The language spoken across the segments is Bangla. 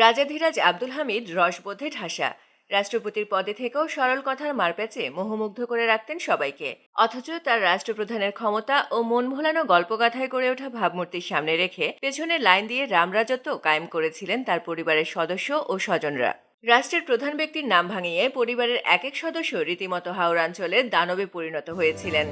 রাজাধিরাজ আব্দুল হামিদ রসবোধে ঠাসা। রাষ্ট্রপতির পদে থেকেও সরল কথার মারপ্যাচে মোহমুগ্ধ করে রাখতেন সবাইকে। অথচ তার রাষ্ট্রপ্রধানের ক্ষমতা ও মন ভোলানো গল্পগাথায় করে ওঠা ভাবমূর্তির সামনে রেখে পেছনে লাইন দিয়ে রামরাজত্ব কায়েম করেছিলেন তার পরিবারের সদস্য ও স্বজনরা। রাষ্ট্রের প্রধান ব্যক্তির নাম ভাঙিয়ে পরিবারের এক এক সদস্য রীতিমতো হাওড়াঞ্চলের দানবে পরিণত হয়েছিলেন।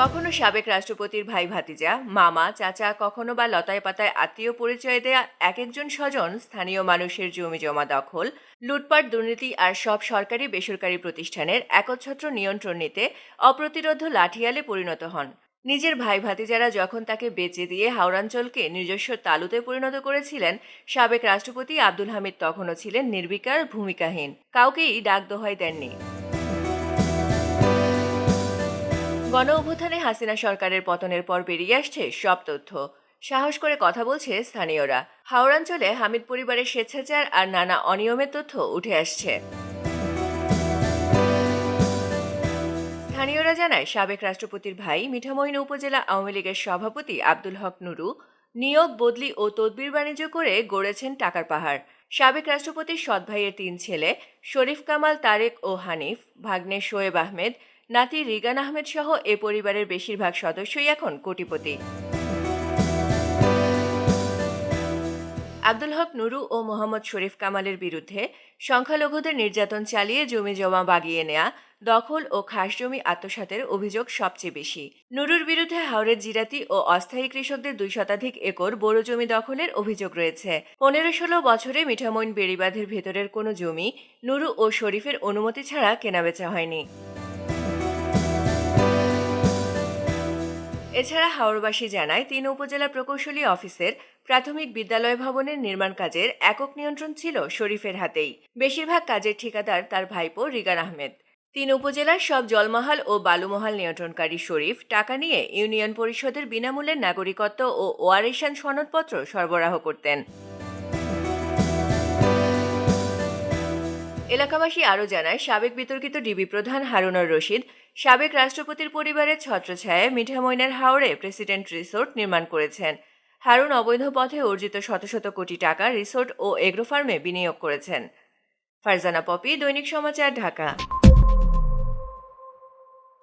কখনো সাবেক রাষ্ট্রপতির ভাই ভাতিজা, মামা, চাচা, কখনো বা লতায় পাতায় আত্মীয় পরিচয় দেয়া এক একজন স্বজন স্থানীয় মানুষের জমি জমা দখল, লুটপাট, দুর্নীতি আর সব সরকারি বেসরকারি প্রতিষ্ঠানের একচ্ছত্র নিয়ন্ত্রণ নিতে অপ্রতিরোধ লাঠিয়ালে পরিণত হন। নিজের ভাই ভাতিজারা যখন তাকে বেচে দিয়ে হাওড়াঞ্চলকে নিজস্ব তালুতে পরিণত করেছিলেন, সাবেক রাষ্ট্রপতি আব্দুল হামিদ তখনও ছিলেন নির্বিকার ভূমিকাহীন, কাউকেই ডাক দোহাই দেননি। গণ অভ্যুত্থানে হাসিনা সরকারের পতনের পর বেরিয়ে আসছে সব তথ্য। সাহস করে কথা বলছে স্থানীয়রা। হাওড়াঞ্চলে হামিদ পরিবারের স্বেচ্ছাচার আর নানা অনিয়মের তথ্য উঠে আসছে। স্থানীয়রা জানায়, সাবেক রাষ্ট্রপতির ভাই মিঠামইন উপজেলা আওয়ামী লীগের সভাপতি আব্দুল হক নুরু নিয়োগ, বদলি ও তদবির বাণিজ্য করে গড়েছেন টাকার পাহাড়। সাবেক রাষ্ট্রপতির সৎ ভাইয়ের তিন ছেলে শরীফ কামাল তারেক ও হানিফ, ভাগ্নে শোয়েব আহমেদ নাতি রিগান আহমেদ সহ এ পরিবারের বেশিরভাগ সদস্যই এখন কোটিপতি। আব্দুল হক নুরু ও মোহাম্মদ শরীফ কামালের বিরুদ্ধে সংখ্যালঘুদের নির্যাতন চালিয়ে জমি জমা বাগিয়ে নেয়া, দখল ও খাস জমি আত্মসাতের অভিযোগ সবচেয়ে বেশি। নুরুর বিরুদ্ধে হাওড়ের জিরাতি ও অস্থায়ী কৃষকদের দুই শতাধিক একর বড় জমি দখলের অভিযোগ রয়েছে। পনেরো ষোলো বছরে মিঠামইন বেড়িবাঁধের ভেতরের কোনো জমি নুরু ও শরীফের অনুমতি ছাড়া কেনাবেচা হয়নি। এছাড়া হাওড়বাসী জানায়, তিন উপজেলা প্রকৌশলী অফিসের প্রাথমিক বিদ্যালয় ভবনের নির্মাণ কাজের একক নিয়ন্ত্রণ ছিল শরীফের হাতেই। বেশিরভাগ কাজের ঠিকাদার তার ভাইপো রিগান আহমেদ। তিন উপজেলার সব জলমহাল ও বালুমহাল নিয়ন্ত্রণকারী শরীফ টাকা নিয়ে ইউনিয়ন পরিষদের বিনামূল্যে নাগরিকত্ব ও ওয়ারেশন সনদপত্র সরবরাহ করতেন। এলাকাবাসী আরও জানায়, সাবেক বিতর্কিত ডিবি প্রধান হারুনর রশিদ, সাবেক রাষ্ট্রপতির পরিবারের ছত্রছায়ায় মিঠামইনের হাওড়ে প্রেসিডেন্ট রিসোর্ট নির্মাণ করেছেন। হারুন অবৈধ পথে অর্জিত শত শত কোটি টাকা রিসোর্ট ও এগ্রোফার্মে বিনিয়োগ করেছেন। ফারজানা পপি, দৈনিক সমাচার, ঢাকা।